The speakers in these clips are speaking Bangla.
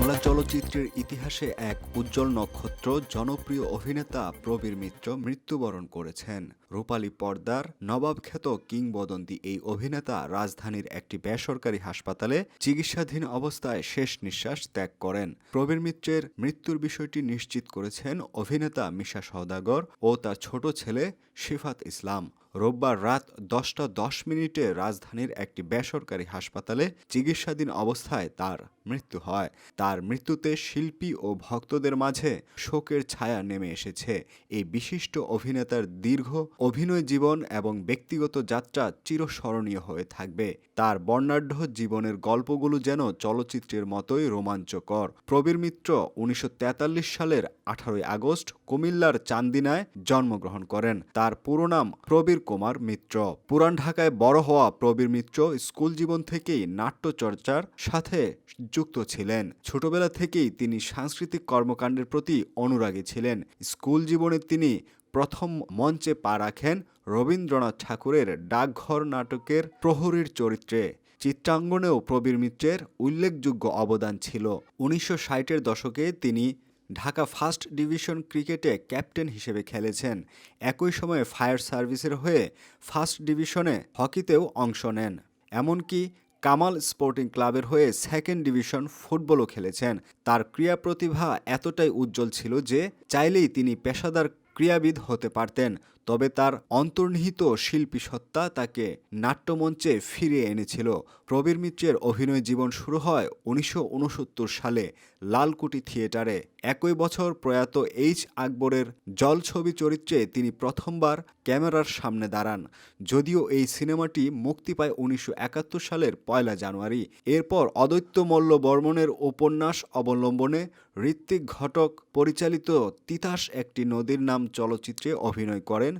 বাংলা চলচ্চিত্রের ইতিহাসে এক উজ্জ্বল নক্ষত্র জনপ্রিয় অভিনেতা প্রবীর মিত্র মৃত্যুবরণ করেছেন। রূপালী পর্দার নবাবখ্যাত কিংবদন্তি এই অভিনেতা রাজধানীর একটি বেসরকারি হাসপাতালে চিকিৎসাধীন অবস্থায় শেষ নিঃশ্বাস ত্যাগ করেন। প্রবীর মিত্রের মৃত্যুর বিষয়টি নিশ্চিত করেছেন অভিনেতা মিশা সওদাগর ও তার ছোট ছেলে শিফাত ইসলাম। রোববার রাত দশটা দশ মিনিটে রাজধানীর একটি বেসরকারি হাসপাতালে চিকিৎসাধীন অবস্থায় তার মৃত্যু হয়। তার মৃত্যুতে শিল্পী ও ভক্তদের মাঝে শোকের ছায়া নেমে এসেছে। এই বিশিষ্ট অভিনেতার দীর্ঘ অভিনয় জীবন এবং ব্যক্তিগত যাত্রা চিরস্মরণীয় হয়ে থাকবে। তার বর্ণাঢ্য জীবনের গল্পগুলো যেন চলচ্চিত্রের মতোই রোমাঞ্চকর। প্রবীর মিত্র উনিশশো তেতাল্লিশ সালের আঠারোই আগস্ট কুমিল্লার চান্দিনায় জন্মগ্রহণ করেন। তার পুরো নাম প্রবীর কুমার মিত্র। পুরান ঢাকায় বড় হওয়া প্রবীর মিত্র স্কুল জীবন থেকেই নাট্যচর্চার সাথে যুক্ত ছিলেন। ছোটবেলা থেকেই তিনি সাংস্কৃতিক কর্মকাণ্ডের প্রতি অনুরাগী ছিলেন। স্কুল জীবনে তিনি প্রথম মঞ্চে পা রাখেন রবীন্দ্রনাথ ঠাকুরের ডাকঘর নাটকের প্রহরীর চরিত্রে। চিত্রাঙ্গনেও প্রবীর মিত্রের উল্লেখযোগ্য অবদান ছিল। উনিশশো ষাটের দশকে তিনি ঢাকা ফার্স্ট ডিভিশন ক্রিকেটে ক্যাপ্টেন হিসেবে খেলেছেন। একই সময়ে ফায়ার সার্ভিসের হয়ে ফার্স্ট ডিভিশনে হকিতেও অংশ নেন। এমনকি কামাল স্পোর্টিং ক্লাবের হয়ে সেকেন্ড ডিভিশন ফুটবলও খেলেছেন। তার ক্রিয়া প্রতিভা এতটাই উজ্জ্বল ছিল যে চাইলেই তিনি পেশাদার ক্রীড়াবিদ হতে পারতেন। তবে তার অন্তর্নিহিত শিল্পী সত্তা তাকে নাট্যমঞ্চে ফিরিয়ে এনেছিল। প্রবীর মিত্রের অভিনয় জীবন শুরু হয় উনিশশো ঊনসত্তর সালে লালকুটি থিয়েটারে। একই বছর প্রয়াত এইচ আকবরের জল ছবি চরিত্রে তিনি প্রথমবার ক্যামেরার সামনে দাঁড়ান। যদিও এই সিনেমাটি মুক্তি পায় উনিশশো একাত্তর সালের পয়লা জানুয়ারি। এরপর অদৈত্য মল্ল বর্মনের উপন্যাস অবলম্বনে ঋত্বিক ঘটক পরিচালিত তিতাস একটি নদীর নাম চলচ্চিত্রে অভিনয় করেন।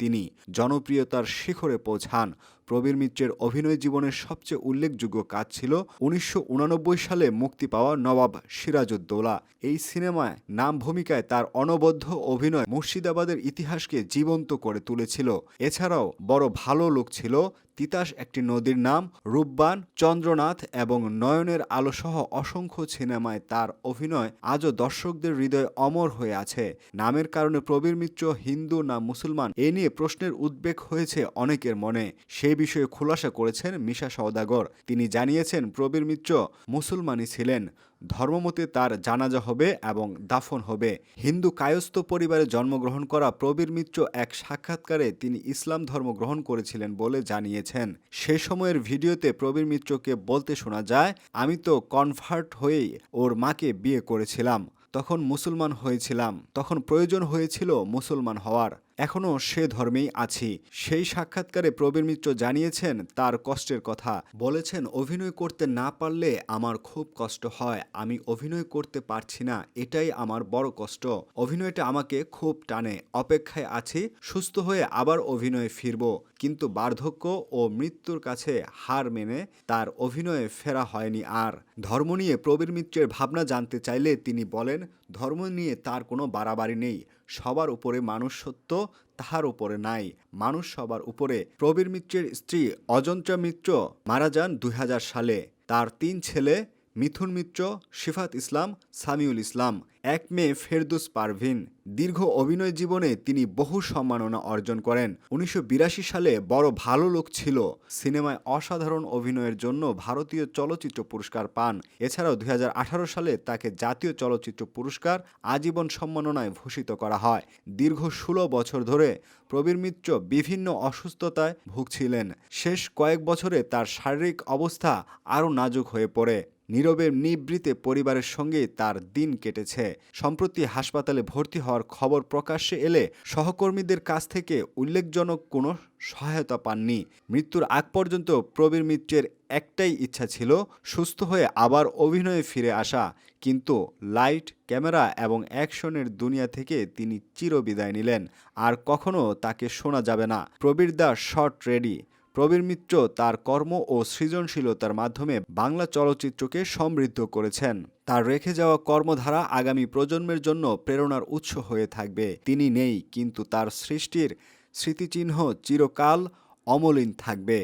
তিনি জনপ্রিয়তার শিখরে পৌঁছান। প্রবীর মিত্রের অভিনয় জীবনের সবচেয়ে উল্লেখযোগ্য কাজ ছিল উনিশশো সালে মুক্তি পাওয়া নবাব সিরাজউদ্দৌলা। এই সিনেমায় নাম ভূমিকায় তার অনবদ্য অভিনয় মুর্শিদাবাদের ইতিহাসকে জীবন্ত করে তুলেছিল। এছাড়াও বড় ভালো লোক ছিল। তিতাস একটি নদীর নাম, রূপবান, চন্দ্রনাথ এবং নয়নের আলোসহ অসংখ্য সিনেমায় তার অভিনয় আজও দর্শকদের হৃদয়ে অমর হয়ে আছে। নামের কারণে প্রবীর মিত্র হিন্দু না মুসলমান এ নিয়ে প্রশ্নের উদ্বেগ হয়েছে অনেকের মনে। সে বিষয়ে খুলাসা করেছেন মিশা সওদাগর। তিনি জানিয়েছেন, প্রবীর মিত্র মুসলমানই ছিলেন। ধর্মমতে তার জানাজা হবে এবং দাফন হবে। হিন্দু কায়স্থ পরিবারে জন্মগ্রহণ করা প্রবীর মিত্র এক সাক্ষাৎকারে তিনি ইসলাম ধর্ম গ্রহণ করেছিলেন বলে জানিয়েছেন। সে সময়ের ভিডিওতে প্রবীর মিত্রকে বলতে শোনা যায়, আমি তো কনভার্ট হয়েই ওর মাকে বিয়ে করেছিলাম। তখন মুসলমান হয়েছিলাম। তখন প্রয়োজন হয়েছিল মুসলমান হওয়ার। এখনও সে ধর্মেই আছি। সেই সাক্ষাৎকারে প্রবীর মিত্র জানিয়েছেন, তার কষ্টের কথা। বলেছেন, অভিনয় করতে না পারলে আমার খুব কষ্ট হয়। আমি অভিনয় করতে পারছি না, এটাই আমার বড় কষ্ট। অভিনয়টা আমাকে খুব টানে। অপেক্ষায় আছি, সুস্থ হয়ে আবার অভিনয়ে ফিরব। কিন্তু বার্ধক্য ও মৃত্যুর কাছে হার মেনে তার অভিনয়ে ফেরা হয়নি আর। ধর্ম নিয়ে প্রবীর মিত্রের ভাবনা জানতে চাইলে তিনি বলেন ধর্ম নিয়ে তার কোনো বাড়াবাড়ি নেই। সবার উপরে মানুষ সত্য তাহার উপরে নাই। মানুষ সবার উপরে। প্রবীর মিত্রের স্ত্রী অজন্তা মিত্র মারা যান দুই হাজার সালে। তার তিন ছেলে মিথুন মিত্র, শিফাত ইসলাম, সামিউল ইসলাম। এক মেয়ে ফেরদুস পারভিন, দীর্ঘ অভিনয় জীবনে তিনি বহু সম্মাননা অর্জন করেন। উনিশশো বিরাশি সালে বড় ভালো লোক ছিল। সিনেমায় অসাধারণ অভিনয়ের জন্য ভারতীয় চলচ্চিত্র পুরস্কার পান। এছাড়াও দু হাজার আঠারো সালে তাকে জাতীয় চলচ্চিত্র পুরস্কার আজীবন সম্মাননায় ভূষিত করা হয়। দীর্ঘ ষোলো বছর ধরে প্রবীর মিত্র বিভিন্ন অসুস্থতায় ভুগছিলেন। শেষ কয়েক বছরে তার শারীরিক অবস্থা আরও নাজুক হয়ে পড়ে। নীরবের নিবৃতে পরিবারের সঙ্গে তার দিন কেটেছে। সম্প্রতি হাসপাতালে ভর্তি হওয়ার খবর প্রকাশ্যে এলে সহকর্মীদের কাছ থেকে উল্লেখজনক কোনো সহায়তা পাননি। মৃত্যুর আগ পর্যন্ত প্রবীর মিত্রের একটাই ইচ্ছা ছিল সুস্থ হয়ে আবার অভিনয়ে ফিরে আসা। কিন্তু লাইট, ক্যামেরা এবং অ্যাকশনের দুনিয়া থেকে তিনি চিরবিদায় নিলেন। আর কখনো তাকে শোনা যাবে না। প্রবীর দা শর্ট রেডি। প্রবীর মিত্র তার কর্ম ও সৃজনশীলতার মাধ্যমে বাংলা চলচ্চিত্রকে সমৃদ্ধ করেছেন। তার রেখে যাওয়া কর্মধারা আগামী প্রজন্মের জন্য প্রেরণার উৎস হয়ে থাকবে। তিনি নেই, কিন্তু তার সৃষ্টির স্মৃতিচিহ্ন চিরকাল অমলিন থাকবে।